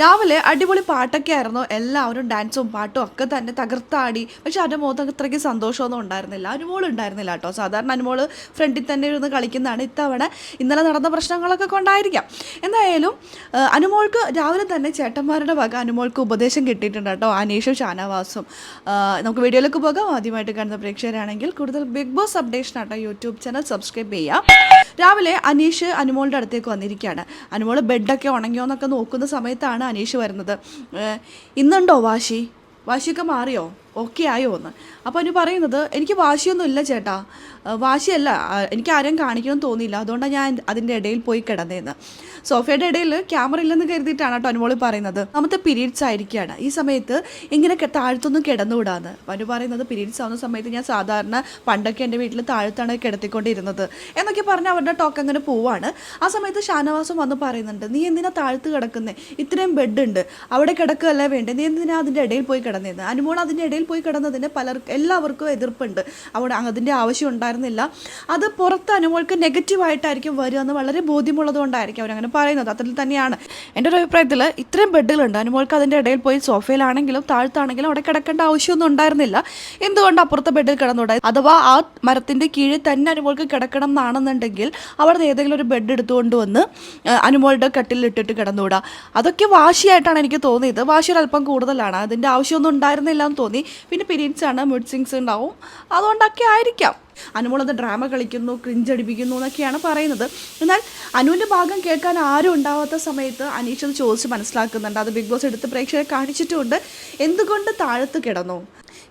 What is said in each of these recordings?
രാവിലെ അടിപൊളി പാട്ടൊക്കെ ആയിരുന്നു. എല്ലാവരും ഡാൻസും പാട്ടും ഒക്കെ തന്നെ തകർത്താടി. പക്ഷെ അതിന്റെ മുഖത്ത് അത്രയ്ക്ക് സന്തോഷമൊന്നും ഉണ്ടായിരുന്നില്ല. അനുമോൾ ഉണ്ടായിരുന്നില്ല കേട്ടോ. സാധാരണ അനുമോൾ ഫ്രണ്ടിൽ തന്നെ ഇരുന്ന് കളിക്കുന്നതാണ് ഇത്തവണ ഇന്നലെ നടന്ന പ്രശ്നങ്ങളൊക്കെ കൊണ്ടായിരിക്കാം. എന്തായാലും അനുമോൾക്ക് രാവിലെ തന്നെ ചേട്ടന്മാരുടെ വക അനുമോൾക്ക് ഉപദേശം കിട്ടിയിട്ടുണ്ട് കേട്ടോ. അനീഷും ഷാനവാസും. നമുക്ക് വീഡിയോയിലേക്ക് പോകാം. ആദ്യമായിട്ട് കാണുന്ന പ്രേക്ഷകരാണെങ്കിൽ കൂടുതൽ ബിഗ് ബോസ് അപ്ഡേഷൻ ആട്ടോ യൂട്യൂബ് ചാനൽ സബ്സ്ക്രൈബ് ചെയ്യാം രാവിലെ അനീഷ് അനുമോളുടെ അടുത്തേക്ക് വന്നിരിക്കുകയാണ്. അനുമോൾ ബെഡൊക്കെ ഉണങ്ങിയോ എന്നൊക്കെ നോക്കുന്ന സമയത്താണ് അനീഷ് വരുന്നത്. ഇന്നുണ്ടോ വാശി? വാശിയൊക്കെ മാറിയോ? ഓക്കെ ആയോ എന്ന് അപ്പോൾ അനു പറയുന്നത് എനിക്ക് വാശിയൊന്നും ഇല്ല ചേട്ടാ വാശിയല്ല. എനിക്ക് ആരെയും കാണിക്കണമെന്ന് തോന്നിയില്ല. അതുകൊണ്ടാണ് ഞാൻ അതിന്റെ ഇടയിൽ പോയി കിടന്നതെന്ന് സോഫയുടെ ഇടയിൽ ക്യാമറ ഇല്ലെന്ന് കരുതിയിട്ടാണ് കേട്ടോ അനുമോളി പറയുന്നത്. നമുക്ക് പീരീഡ്സ് ആയിരിക്കുകയാണ് ഈ സമയത്ത് ഇങ്ങനെ താഴ്ത്തൊന്നും കിടന്നുകൂടാന്ന് അപ്പോൾ അനു പറയുന്നത് പീരീഡ്സ് ആവുന്ന സമയത്ത് ഞാൻ സാധാരണ പണ്ടൊക്കെ എന്റെ വീട്ടിൽ താഴത്താണ് കിടത്തിക്കൊണ്ടിരുന്നത്. എന്നൊക്കെ പറഞ്ഞ് അവരുടെ ടോക്ക് അങ്ങനെ പോവാണ്. ആ സമയത്ത് ഷാനവാസം വന്ന് പറയുന്നുണ്ട് നീ എന്തിനാ താഴത്ത് കിടക്കുന്നേ? ഇത്രയും ബെഡ് ഉണ്ട് അവിടെ കിടക്കുകയല്ലേ വേണ്ടേ? നീ എന്തിനാ അതിന്റെ ഇടയിൽ പോയി കിടന്നേന്ന്? അനുമോൾ അതിന്റെ ഇടയിൽ പോയി കിടന്നതിന് പലർ എല്ലാവർക്കും എതിർപ്പുണ്ട്. അവിടെ അതിന്റെ ആവശ്യം ഉണ്ടായിരുന്നില്ല. അത് പുറത്ത് അനുമോൾക്ക് നെഗറ്റീവായിട്ടായിരിക്കും വരിക എന്ന് വളരെ ബോധ്യമുള്ളത് കൊണ്ടായിരിക്കും അവരങ്ങനെ പറയുന്നത്. അതിൽ തന്നെയാണ്. എന്റെ ഒരു അഭിപ്രായത്തിൽ ഇത്രയും ബെഡുകളുണ്ട്. അനുമോൾക്ക് അതിന്റെ ഇടയിൽ പോയി സോഫയിലാണെങ്കിലും താഴ്ത്താണെങ്കിലും അവിടെ കിടക്കേണ്ട ആവശ്യമൊന്നും ഉണ്ടായിരുന്നില്ല. എന്തുകൊണ്ട് അപ്പുറത്തെ ബെഡിൽ കിടന്നുണ്ടായി അഥവാ ആ മരത്തിന്റെ കീഴിൽ തന്നെ അനുമോൾക്ക് കിടക്കണം എന്നാണെന്നുണ്ടെങ്കിൽ അവിടെ ഏതെങ്കിലും ഒരു ബെഡ് എടുത്തുകൊണ്ട് വന്ന് അനുമോളുടെ കട്ടിലിൽ ഇട്ടിട്ട് കിടന്നുകൂടാ? അതൊക്കെ വാശിയായിട്ടാണ് എനിക്ക് തോന്നിയത്. വാശി അല്പം കൂടുതലാണ്. അതിന്റെ ആവശ്യമൊന്നും ഉണ്ടായിരുന്നില്ല എന്ന് തോന്നി. പിന്നെ പീരീഡ്സ് ആണ് മൂഡ് സിങ്സ് ഉണ്ടാവും. അതുകൊണ്ടൊക്കെ ആയിരിക്കാം. അനുമോളത് ഡ്രാമ കളിക്കുന്നു ക്രിഞ്ചടിപ്പിക്കുന്നു എന്നൊക്കെയാണ് പറയുന്നത്. എന്നാൽ അനുവിന്റെ ഭാഗം കേൾക്കാൻ ആരും ഉണ്ടാവാത്ത സമയത്ത് അനീഷ് അത് ചോദിച്ച് മനസ്സിലാക്കുന്നുണ്ട്. അത് ബിഗ് ബോസ് എടുത്ത് പ്രേക്ഷകരെ കാണിച്ചിട്ടുമുണ്ട് എന്തുകൊണ്ട് താഴത്ത് കിടന്നു?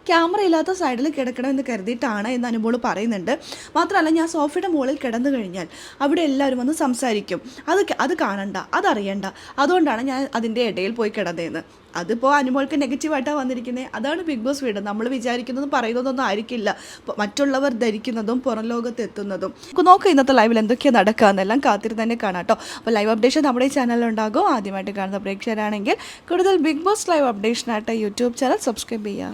ക്യാമറ ഇല്ലാത്ത സൈഡിൽ കിടക്കണമെന്ന് കരുതിയിട്ടാണ് എന്ന് അനുമോൾ പറയുന്നുണ്ട്. മാത്രമല്ല ഞാൻ സോഫയുടെ മുകളിൽ കിടന്നു കഴിഞ്ഞാൽ അവിടെ എല്ലാവരും വന്ന് സംസാരിക്കും. അത് അത് കാണണ്ട അതറിയണ്ട. അതുകൊണ്ടാണ് ഞാൻ അതിന്റെ ഇടയിൽ പോയി കിടന്നതെന്ന് അതിപ്പോൾ അനുമോൾക്ക് നെഗറ്റീവായിട്ടാണ് വന്നിരിക്കുന്നത് അതാണ് ബിഗ് ബോസ് വീട്. നമ്മൾ വിചാരിക്കുന്നതും പറയുന്നതൊന്നും ആയിരിക്കില്ല. മറ്റുള്ളവർ മറ്റുള്ളവർ ധരിക്കുന്നതും പുറം ലോകത്ത് എത്തുന്നതും നമുക്ക് നോക്കാം ഇന്നത്തെ ലൈവിൽ എന്തൊക്കെയാണ് നടക്കുക എന്നെല്ലാം കാത്തിരുന്ന് തന്നെ കാണാം കേട്ടോ. അപ്പോൾ ലൈവ് അപ്ഡേഷൻ നമ്മുടെ ചാനലിലുണ്ടാകും ആദ്യമായിട്ട് കാണുന്ന പ്രേക്ഷകരാണെങ്കിൽ കൂടുതൽ ബിഗ് ബോസ് ലൈവ് അപ്ഡേഷനായിട്ട് യൂട്യൂബ് ചാനൽ സബ്സ്ക്രൈബ് ചെയ്യാം.